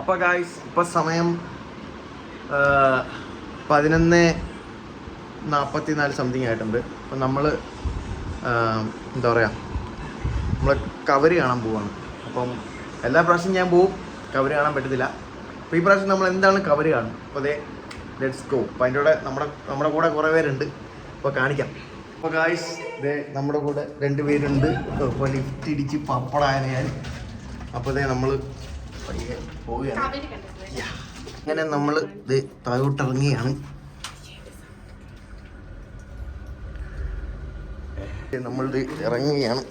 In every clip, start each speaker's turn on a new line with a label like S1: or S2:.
S1: അപ്പോൾ ഗായ്സ് ഇപ്പോൾ സമയം പതിനൊന്ന് നാൽപ്പത്തി നാല് സംതിങ് ആയിട്ടുണ്ട്. അപ്പം നമ്മൾ എന്താ പറയുക നമ്മൾ കവര് കാണാൻ പോവാണ്. അപ്പം എല്ലാ പ്രാവശ്യം ഞാൻ പോവും കവര് കാണാൻ പറ്റത്തില്ല. അപ്പോൾ ഈ പ്രാവശ്യം നമ്മൾ എന്താണ് കവര് കാണും അപ്പോൾ അതെ ലെറ്റ്സ് ഗോ അപ്പോൾ അതിന്റെ കൂടെ നമ്മുടെ നമ്മുടെ കൂടെ കുറേ പേരുണ്ട്. അപ്പോൾ കാണിക്കാം. അപ്പോൾ ഗായ്സ് ഇതേ നമ്മുടെ കൂടെ രണ്ട് പേരുണ്ട്. അപ്പോൾ ലിഫ്റ്റ് ഇടിച്ച് പപ്പടായ ഞാൻ അപ്പോൾ ഇതേ നമ്മൾ പോവുകയാണ്. അങ്ങനെ നമ്മൾ ഇത് താഴോട്ടിറങ്ങിയാണ്. നമ്മളിത് ഇറങ്ങുകയാണ്.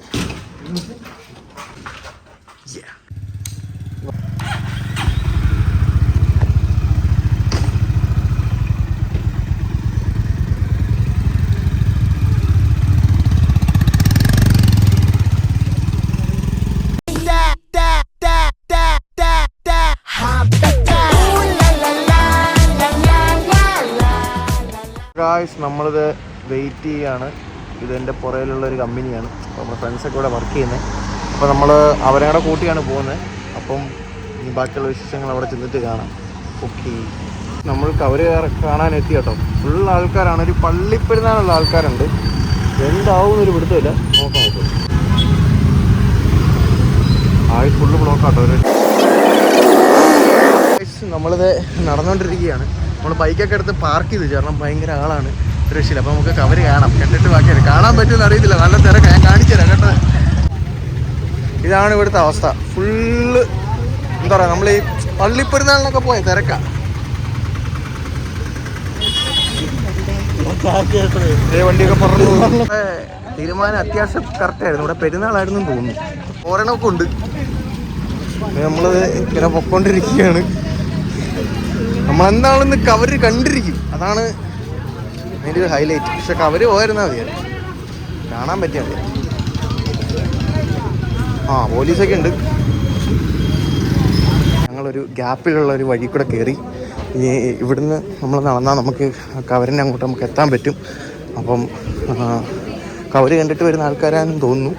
S1: ഗായ്സ് നമ്മളിത് വെയിറ്റ് ചെയ്യാണ്. ഇത് എന്റെ പുറയിലുള്ള ഒരു കമ്പനിയാണ്. അപ്പോൾ നമ്മുടെ ഫ്രണ്ട്സൊക്കെ ഇവിടെ വർക്ക് ചെയ്യുന്നത് അപ്പോൾ നമ്മൾ അവരെ കൂടെ കൂട്ടിയാണ് പോകുന്നത് അപ്പം ഇനി ബാക്കിയുള്ള വിശേഷങ്ങൾ അവിടെ ചെന്നിട്ട് കാണാം. ഓക്കെ നമ്മൾ കവര് കാണാൻ എത്തി കേട്ടോ. ഫുൾ ആൾക്കാരാണ്. ഒരു പള്ളിപ്പെരുന്നാളുള്ള ആൾക്കാരുണ്ട്. എന്താവും ഒരു പിടുത്തമില്ല. നോക്കാം നോക്കാം ആയി ഫുള്ള് ബ്ലോക്കാട്ടോ ഒരു നമ്മളിത് നടന്നുകൊണ്ടിരിക്കുകയാണ് നമ്മൾ ബൈക്കൊക്കെ എടുത്ത് പാർക്ക് ചെയ്തു കാരണം ഭയങ്കര ആളാണ്. ദൃശ്യം അപ്പോൾ നമുക്ക് കവര് കാണാം. കണ്ടിട്ട് ബാക്കി കാണാൻ പറ്റുമെന്ന് അറിയത്തില്ല. നല്ല തിരക്ക്. ഞാൻ കാണിച്ചു കേട്ടോ. ഇതാണ് ഇവിടുത്തെ അവസ്ഥ. ഫുള്ള് എന്താ പറയുക നമ്മൾ ഈ പള്ളിപ്പെരുന്നാളിനൊക്കെ പോയ തിരക്കാണ് തീരുമാനം അത്യാവശ്യം കറക്റ്റ് ആയിരുന്നു. ഇവിടെ പെരുന്നാളായിരുന്നു തോന്നുന്നു. ഒരെണ്ണമൊക്കെ ഉണ്ട്. നമ്മൾ ഇങ്ങനെ പൊക്കോണ്ടിരിക്കുകയാണ്. നമ്മൾ എന്താണെന്ന് കവര് കണ്ടിരിക്കും. അതാണ് അതിന്റെ ഒരു ഹൈലൈറ്റ് പക്ഷെ കവര് പോയിരുന്നാൽ മതിയായിരുന്നു കാണാൻ പറ്റിയാൽ മതി. ആ പോലീസൊക്കെ ഉണ്ട്. ഞങ്ങളൊരു ഗ്യാപ്പിലുള്ള ഒരു വഴി കൂടെ കയറി ഈ ഇവിടുന്ന് നമ്മൾ നടന്നാൽ നമുക്ക് കവരനെ അങ്ങോട്ട് നമുക്ക് എത്താൻ പറ്റും. അപ്പം കവര് കണ്ടിട്ട് വരുന്ന ആൾക്കാരാണെന്ന് തോന്നുന്നു.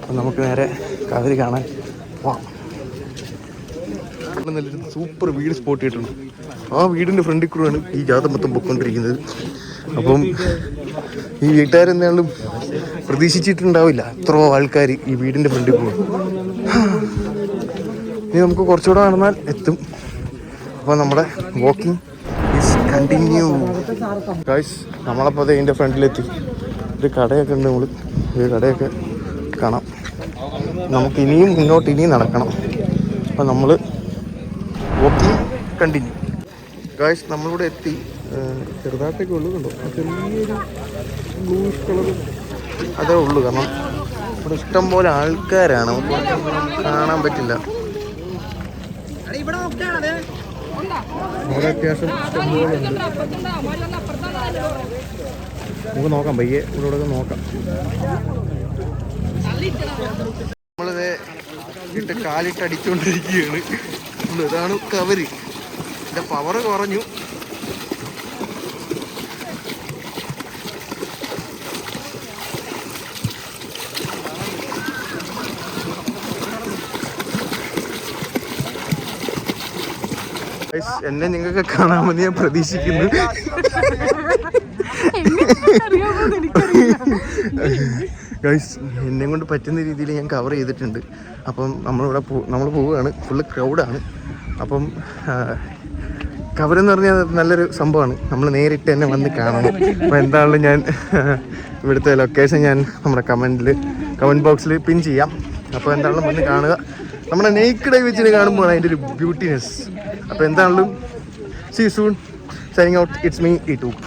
S1: അപ്പം നമുക്ക് നേരെ കവര് കാണാൻ പോവാം. നല്ലൊരു സൂപ്പർ വീട് സ്പോട്ട് ചെയ്തിട്ടുണ്ട്. ആ വീടിന്റെ ഫ്രണ്ടിൽ കൂടെയാണ് ഈ ജാഥ മൊത്തം പൊക്കൊണ്ടിരിക്കുന്നത് അപ്പം ഈ വീട്ടുകാരെന്നാലും പ്രതീക്ഷിച്ചിട്ടുണ്ടാവില്ല എത്രയോ ആൾക്കാർ ഈ വീടിന്റെ ഫ്രണ്ടിൽ പോകും ഇനി നമുക്ക് കുറച്ചുകൂടെ നടന്നാൽ എത്തും. അപ്പോൾ നമ്മുടെ വാക്കിംഗ് ഈസ് കണ്ടിന്യൂ ഗൈസ് നമ്മളപ്പോൾ ഇതിന്റെ ഫ്രണ്ടിലെത്തി ഒരു കടയൊക്കെ ഉണ്ട് നമ്മൾ ഒരു കടയൊക്കെ കാണാം. നമുക്ക് ഇനിയും മുന്നോട്ട് ഇനിയും നടക്കണം. അപ്പം നമ്മൾ വാക്കിംഗ് കണ്ടിന്യൂ ഗായ്സ് നമ്മളിവിടെ എത്തി. ചെറുതായിട്ടൊക്കെ ഉള്ളു കണ്ടോ? ആ ചെറിയൊരു ബ്ലൂഷ് കളർ അതേ ഉള്ളൂ. കാരണം ഇവിടെ ഇഷ്ടം പോലെ ആൾക്കാരാണ്. കാണാൻ പറ്റില്ല. ഇവിടെ അത്യാവശ്യം ഇഷ്ടം പോലെ ഉണ്ട്. നമുക്ക് നോക്കാം പയ്യെ ഇവിടെ നോക്കാം. നമ്മളിത് ഇട്ട് കാലിട്ട് അടിച്ചുകൊണ്ടിരിക്കുകയാണ് ഉള്ളു, ഇതാണ് കവര് ഇതിന്റെ പവർ കുറഞ്ഞു. എന്നെ നിങ്ങൾക്ക് കാണാമെന്ന് ഞാൻ പ്രതീക്ഷിക്കുന്നു. ഗൈസ് എന്നെ കൊണ്ട് പറ്റുന്ന രീതിയിൽ ഞാൻ കവർ ചെയ്തിട്ടുണ്ട്. അപ്പം നമ്മളിവിടെ നമ്മൾ പോവുകയാണ്. ഫുള്ള് ക്രൗഡാണ് അപ്പം കവർ എന്ന് പറഞ്ഞാൽ നല്ലൊരു സംഭവമാണ്. നമ്മൾ നേരിട്ട് തന്നെ വന്ന് കാണണം. അപ്പോൾ എന്താണെങ്കിലും ഞാൻ ഇവിടുത്തെ ലൊക്കേഷൻ ഞാൻ നമ്മുടെ കമന്റിൽ കമന്റ് ബോക്സിൽ പിൻ ചെയ്യാം. അപ്പോൾ എന്താണെങ്കിലും വന്ന് കാണുക. നമ്മുടെ നെയ്ക്കിടെ വെച്ചിട്ട് കാണുമ്പോൾ അതിന്റെ ഒരു ബ്യൂട്ടിനെസ് അപ്പോൾ എന്താണെങ്കിലും see soon signing out it's me ഈ ടൂപ്പ്